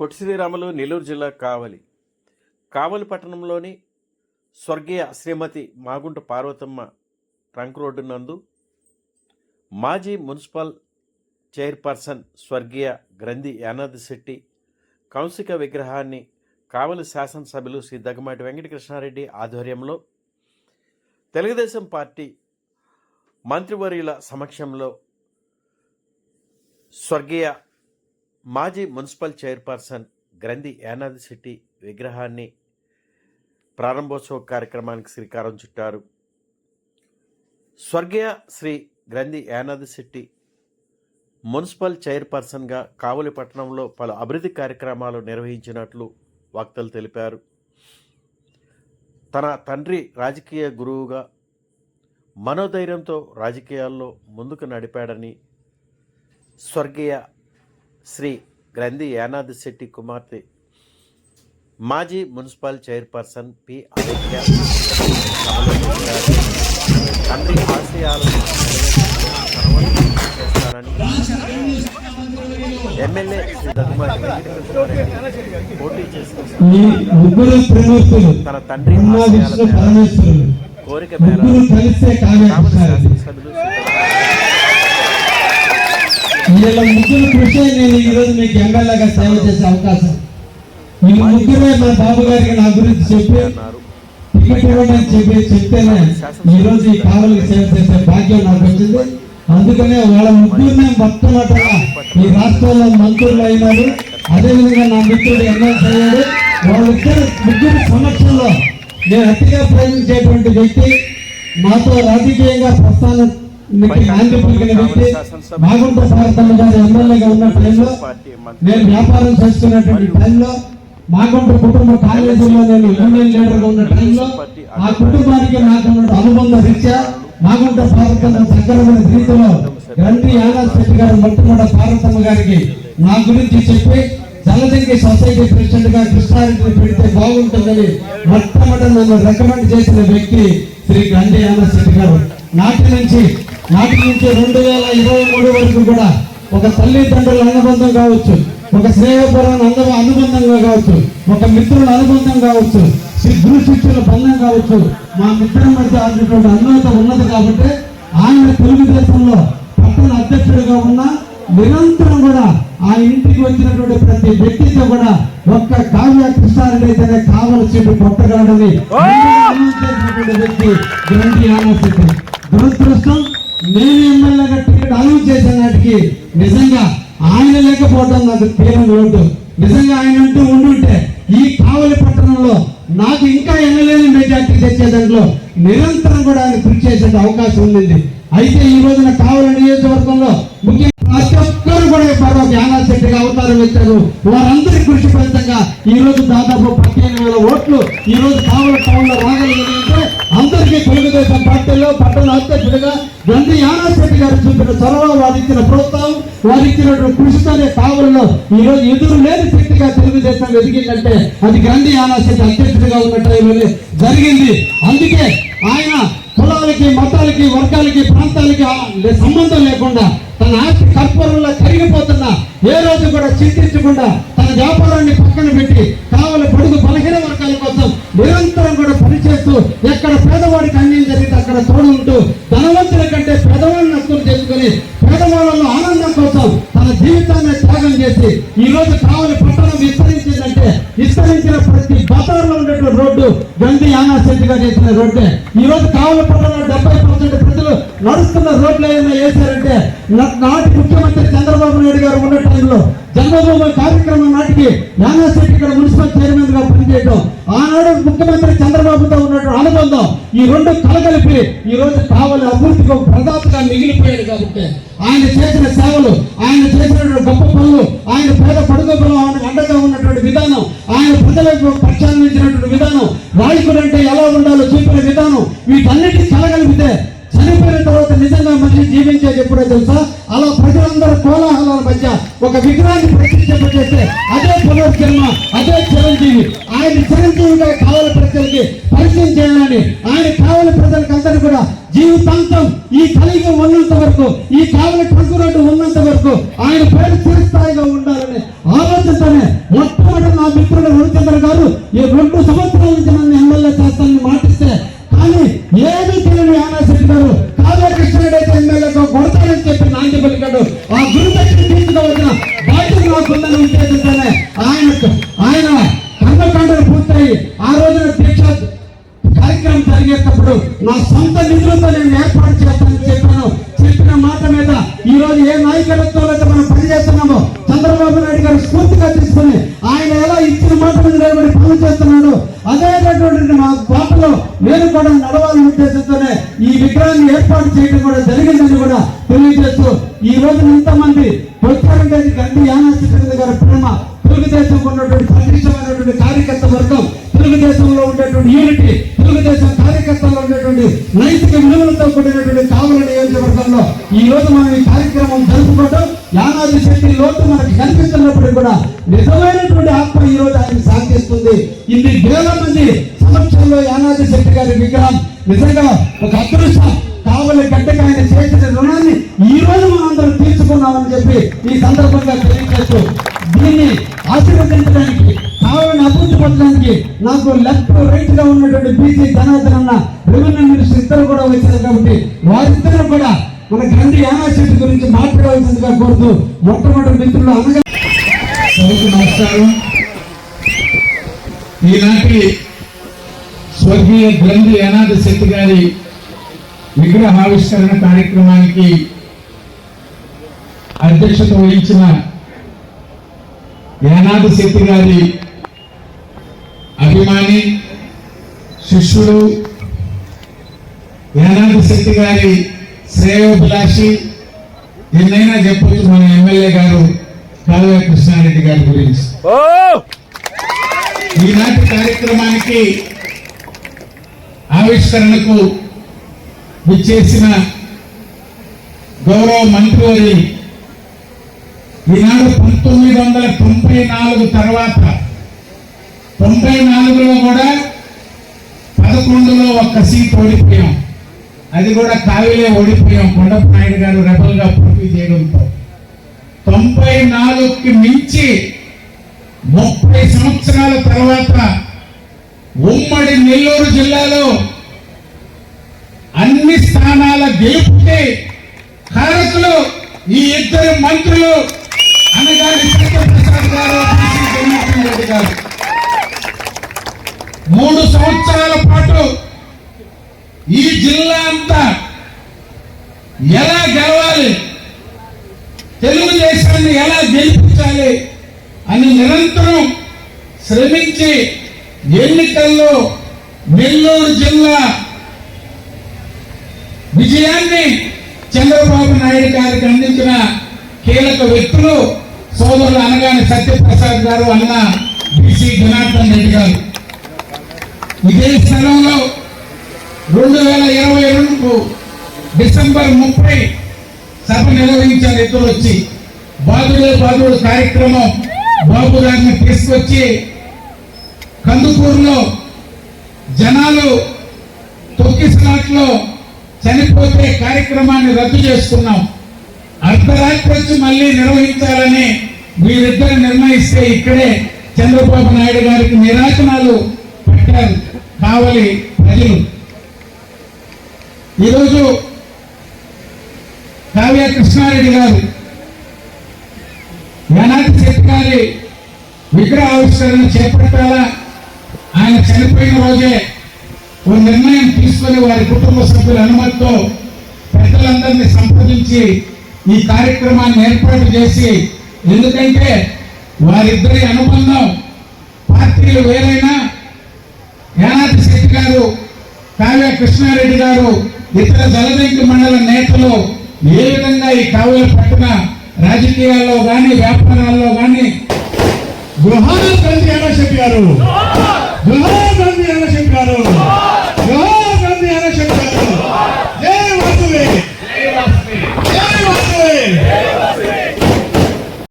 పొట్టి శ్రీరాములు నెల్లూరు జిల్లా కావలి. కావలి పట్టణంలోని స్వర్గీయ శ్రీమతి మాగుంట పార్వతమ్మ ట్రంక్ రోడ్డు నందు మాజీ మున్సిపల్ చైర్పర్సన్ స్వర్గీయ గ్రంథి యానాది శెట్టి కౌశిక విగ్రహాన్ని కావలి శాసనసభ్యులు శ్రీ దగ్గమాటి వెంకటకృష్ణారెడ్డి ఆధ్వర్యంలో తెలుగుదేశం పార్టీ మంత్రివర్యుల సమక్షంలో స్వర్గీయ మాజీ మున్సిపల్ చైర్పర్సన్ గ్రంథి యానాది శెట్టి విగ్రహాన్ని ప్రారంభోత్సవ కార్యక్రమానికి శ్రీకారం చుట్టారు. స్వర్గీయ శ్రీ గ్రంథి యానాది శెట్టి మున్సిపల్ చైర్పర్సన్గా కావలి పట్టణంలో పలు అభివృద్ధి కార్యక్రమాలు నిర్వహించినట్లు వక్తలు తెలిపారు. తన తండ్రి రాజకీయ గురువుగా మనోధైర్యంతో రాజకీయాల్లో ముందుకు నడిపాడని స్వర్గీయ శ్రీ గ్రంథి యానాది శెట్టి కుమార్తె మాజీ మున్సిపల్ చైర్పర్సన్ పి. అలేఖ్య తండ్రి ఆశయాలను చేస్తానని ఎమ్మెల్యే పోటీ త్రిమూర్తులు తన తండ్రి ఆశయాల కోరిక మేర కలిసే కావలి కావ్యాచారు శాసనసభ్యులు వీళ్ళ ముగ్గురు కృషి నేను ఈ రోజు మీకు ఎమ్మెల్యేగా సేవ చేసే అవకాశం. ఈ ముగ్గురే మా బాబు గారికి నా గురించి చెప్పి అన్నారు టికెట్ ఇవ్వమని చెప్పి చెప్తేనే ఈరోజు రోజు ఈ కావలికి సేవ చేసే భాగ్యం నాకు వచ్చింది. అందుకనే వాళ్ళ ముగ్గురునే మొట్టమొదటిగా ఈ రాష్ట్రంలో మంత్రులు అయినారు. అదేవిధంగా నా మిత్రుడు ఎమ్మెల్సీ అయ్యాడు. వాళ్ళిద్దరు ముగ్గురు సమక్షంలో నేను అతిగా ప్రేమించేటువంటి వ్యక్తి. నాతో రాజకీయంగా ప్రస్థానం మాగుంట భారతమ్మ గారు ఎమ్మెల్యేగా ఉన్న టైంలో నేను వ్యాపారం చేస్తున్నటువంటి టైంలో మాగుంట కుటుంబ కాలేజీలో నేను యూనియన్ లీడర్గా ఉన్న టైంలో ఆ కుటుంబానికి నాకు అనుబంధ రీత్యా మాగుంట భారతమ్మ సక్రమైన రీతిలో రండి యానాథ్ శెట్టి గారు మొట్టమొదటి భారతమ్మ గారికి నా గురించి చెప్పి జలదంకి సొసైటీ ప్రెసిడెంట్గా కృష్ణారెడ్డిని పెడితే బాగుంటుందని మొట్టమొదటి నన్ను రికమెండ్ చేసిన వ్యక్తి శ్రీ గండి యానాథ్ శెట్టి గారు. నాటి నుంచి నాటి నుంచి రెండు వేల ఇరవై మూడు వరకు కూడా ఒక తల్లిదండ్రుల అనుబంధం కావచ్చు ఒక స్నేహపరమైన అంద అనుబంధంగా కావచ్చు ఒక మిత్రుల అనుబంధం కావచ్చు గురు శిష్యుల బంధం కావచ్చు మా మిత్రుల మధ్య ఆడినటువంటి అన్యోత ఉన్నది కాబట్టి ఆయన తెలుగుదేశంలో పట్టణ అధ్యక్షుడిగా ఉన్న నిరంతరం కూడా ఆ ఇంటికి వచ్చినటువంటి ప్రతి వ్యక్తితో కూడా ఒక్క కావ్య కృష్ణారెడ్డి అయితేనే కావలసి కొట్టగాడని చేసినటువంటి వ్యక్తి దురదృష్టం నేను ఎమ్మెల్యేగా టికెట్ అనౌన్స్ చేసిన నాటికి నిజంగా ఆయన లేకపోవడం నాకు తీరం లోటు. నిజంగా ఆయన అంటూ ఉండుంటే ఈ కావలి పట్టణంలో నాకు ఇంకా ఎమ్మెల్యేని మెజార్టీ తెచ్చే దాంట్లో నిరంతరం కూడా ఆయన కృషి చేసే అవకాశం ఉంది అయితే ఈ రోజున కావలి నియోజకవర్గంలో ముఖ్యంగా ప్రతి ఒక్కరు కూడా పర్వ జ్ఞానా శెట్టిగా అవతారం ఇచ్చారు వారందరి కృషి ఫలితంగా ఈ రోజు దాదాపు పదిహేను వేల ఓట్లు ఈ రోజు కావలి టౌన్లో రాగలిగితే తెలుగుదేశం పార్టీలో పట్టణ అధ్యక్షుడిగా గంధి యానాశెట్టి గారు చూపిన చొరవ వారు ఇచ్చిన ప్రోత్సాహం వారు ఇచ్చినటువంటి కృషితోనే కావలలో ఈ రోజు ఎదురు లేని శక్తిగా తెలుగుదేశం ఎదిగిందంటే అది గంధి యానాశెట్టి అధ్యక్షుడిగా ఉన్న టైంలోనే జరిగింది. అందుకే ఆయన కులాలకి మతాలకి వర్గాలకి ప్రాంతాలకి సంబంధం లేకుండా తన ఆస్తి కర్పూరంలో కరిగిపోతున్న ఏ రోజు కూడా చింతించకుండా తన వ్యాపారాన్ని పక్కన పెట్టి కావాలి పొడుగు బలహీన వర్గాల కోసం నిరంతరం కూడా పనిచేస్తూ ఎక్కడ పేదవాడికి అక్కడ తోడు ఉంటూ ధనవంతుల కంటే పేదవాడిని హక్కులు చేసుకుని పేదవాళ్ళలో ఆనందం కోసం తన జీవితాన్ని త్యాగం చేసి ఈ రోజు కావలి పట్టణం విస్తరించిందంటే విస్తరించిన ప్రతి బజార్లో ఉండేటువంటి రోడ్డు గంధి యానా శెట్టిగా చేసిన రోడ్డే. ఈ రోజు కావలి పట్టణంలో డెబ్బై నడుస్తున్న రోడ్లు ఏమైనా వేశారంటే నా- నాటి ముఖ్యమంత్రి చంద్రబాబు నాయుడు గారు ఉన్న టైంలో జన్మభూమి కార్యక్రమం నాటికి నానాశెట్టి ఇక్కడ మున్సిపల్ చైర్మన్గా పనిచేయడం ఆనాడు ముఖ్యమంత్రి చంద్రబాబుతో ఉన్నటువంటి అనుబంధం ఈ రెండు కలగలిపి ఈ రోజు కావలి అభివృద్ధికి ఒక ప్రదాతగా మిగిలిపోయాడు కాబట్టి ఆయన చేసిన సేవలు ఆయన చేసినటువంటి గొప్ప పనులు ఆయన పేద పడుగోపులో ఆయన అండగా ఉన్నటువంటి విధానం ఆయన ప్రజలకు ప్రక్షాళించినటువంటి విధానం నాయకుడు అంటే ఎలా ఉండాలో చూపిన విధానం వీటన్నిటిని జన్మ అదే చిరంజీవి. ఆయన చిరంజీవిగా కావాలి ప్రజలకి పరిచయం చేయాలని ఆయన కావాలి ప్రజలకు అందరూ కూడా జీవితాంతం ఈ కలిగి ఉన్నంత వరకు ఈ కావలి ట్రంక్ రోడ్డు ఉన్నంత వరకు ఆయన పేరు చిరస్థాయిగా ఉండాలని ఆలోచనతోనే మొట్టమొదటి నా మిత్రుడు రవిచంద్ర గారు ఈ రెండు సంవత్సరాల నుంచి నన్ను ఎమ్మెల్యే చేస్తానని మాటిస్తే ఉద్దేశంతోనే ఈ విగ్రహాన్ని ఏర్పాటు చేయడం కూడా జరిగిందని కూడా తెలియజేస్తూ ఈ రోజు ఇంతమంది వచ్చారంటే అది గండి యానాశ్రీ గారి ప్రేమ తెలుగుదేశం ఉన్నటువంటి సంక్లిష్టమైనటువంటి కార్యకర్త వర్గం తెలుగుదేశంలో ఉండేటువంటి యూనిటీ తెలుగుదేశం కార్యకర్తల్లో ఉండేటువంటి నైతిక విలువలతో కూడినటువంటి కావలి నియోజకవర్గంలో ఈ రోజు మనం ఈ కార్యక్రమం జరుపుకోవడం యానాది శక్తి లోటు మనకి కనిపిస్తున్నప్పుడు కూడా నిజమైనటువంటి ఆత్మ ఈ రోజు ఆయన సాగిస్తుంది ఇన్ని వేల మంది సమక్షంలో యానాది శక్తి గారి విగ్రహం నిజంగా ఒక అదృష్ట కావలి గడ్డకి ఆయన చేసిన రుణాన్ని ఈ రోజు మనందరం తీర్చుకున్నామని చెప్పి ఈ సందర్భంగా తెలియజేస్తూ దీన్ని ఆశీర్వదించడానికి కావాలని అభివృద్ధి పడడానికి నాకు లెఫ్ట్ రైట్గా ఉన్నటువంటి బీసీ జనార్దన్ అన్న రెవెన్యూ మినిస్టర్ ఇద్దరు కూడా వచ్చారు కాబట్టి వారిద్దరూ కూడా మన గ్రంథి యానాశెట్టి గురించి మాట్లాడవలసిందిగా కోరుతూ మొట్టమొదటి మిత్రులు అనగా నమస్కారం. ఈనాటి స్వర్గీయ గ్రంథి అనాథ శక్తి గారి విగ్రహావిష్కరణ కార్యక్రమానికి అధ్యక్షత వహించిన యానాథ శక్తి గారి అభిమాని శిష్యుడు యానాథ శక్తి గారి శ్రేయోభిలాషి ఎన్నైనా చెప్పొచ్చు మన ఎమ్మెల్యే గారు కాలువ కృష్ణారెడ్డి గారి గురించి. ఈనాటి కార్యక్రమానికి ఆవిష్కరణకు విచ్చేసిన గౌరవ మంత్రివారి ఈనాడు పంతొమ్మిది వందల తొంభై నాలుగు తర్వాత తొంభై నాలుగులో కూడా పదకొండులో ఒక్క సీట్ ఓడిపోయాం. అది కూడా కావిలే ఓడిపోయాం. కొండప్ప గారు రెబల్గా పోటీ చేయడంతో. తొంభై నాలుగుకి మించి ముప్పై సంవత్సరాల తర్వాత ఉమ్మడి నెల్లూరు జిల్లాలో అన్ని స్థానాల గెలుపుకి కారకులు ఈ ఇద్దరు మంత్రులు అనగాని సత్యప్రసాద్ గారు జగన్మోహన్ రెడ్డి గారు. మూడు సంవత్సరాల పాటు ఈ జిల్లా అంతా ఎలా గెలవాలి తెలుగుదేశాన్ని ఎలా గెలిపించాలి అని నిరంతరం శ్రమించి ఎన్నికల్లో నెల్లూరు జిల్లా విజయాన్ని చంద్రబాబు నాయుడు గారికి అందించిన కీలక వ్యక్తులు సోదరులు అనగానే సత్యప్రసాద్ గారు అన్న బీసీ జనార్దన్ రెడ్డి గారు. ఇదే స్థలంలో రెండు వేల ఇరవై రెండుకు డిసెంబర్ ముప్పై సభ నిర్వహించారు ఇద్దరు వచ్చి. బాధుడే బాధుడు కార్యక్రమం బాబు గారిని తీసుకొచ్చి కందుకూరులో జనాలు తొక్కిసలాట్లో చనిపోతే కార్యక్రమాన్ని రద్దు చేసుకున్నాం అర్ధరాత్రి వచ్చి మళ్ళీ నిర్వహించాలని వీరిద్దరు నిర్ణయిస్తే ఇక్కడే చంద్రబాబు నాయుడు గారికి నిరాశనాలు పెట్టారు కావలి ప్రజలు. ఈరోజు కావ్య కృష్ణారెడ్డి గారు యనాటి శక్తి గారి విగ్రహ ఆవిష్కరణ చేపట్టాలా? ఆయన చనిపోయిన రోజే ఓ నిర్ణయం తీసుకొని వారి కుటుంబ సభ్యుల అనుమతితో పెద్దలందరినీ సంప్రదించి ఈ కార్యక్రమాన్ని ఏర్పాటు చేసి ఎందుకంటే వారిద్దరి అనుబంధం పార్టీలు వేరైనా యానాటి శెట్టి గారు కావ్య కృష్ణారెడ్డి గారు ఇతర జలదంకి మండల నేతలు ఏ విధంగా ఈ కావ్య పట్టణ రాజకీయాల్లో కానీ వ్యాపారాల్లో కానీ గృహాలు కలిసి శెట్టి గారు? 無謀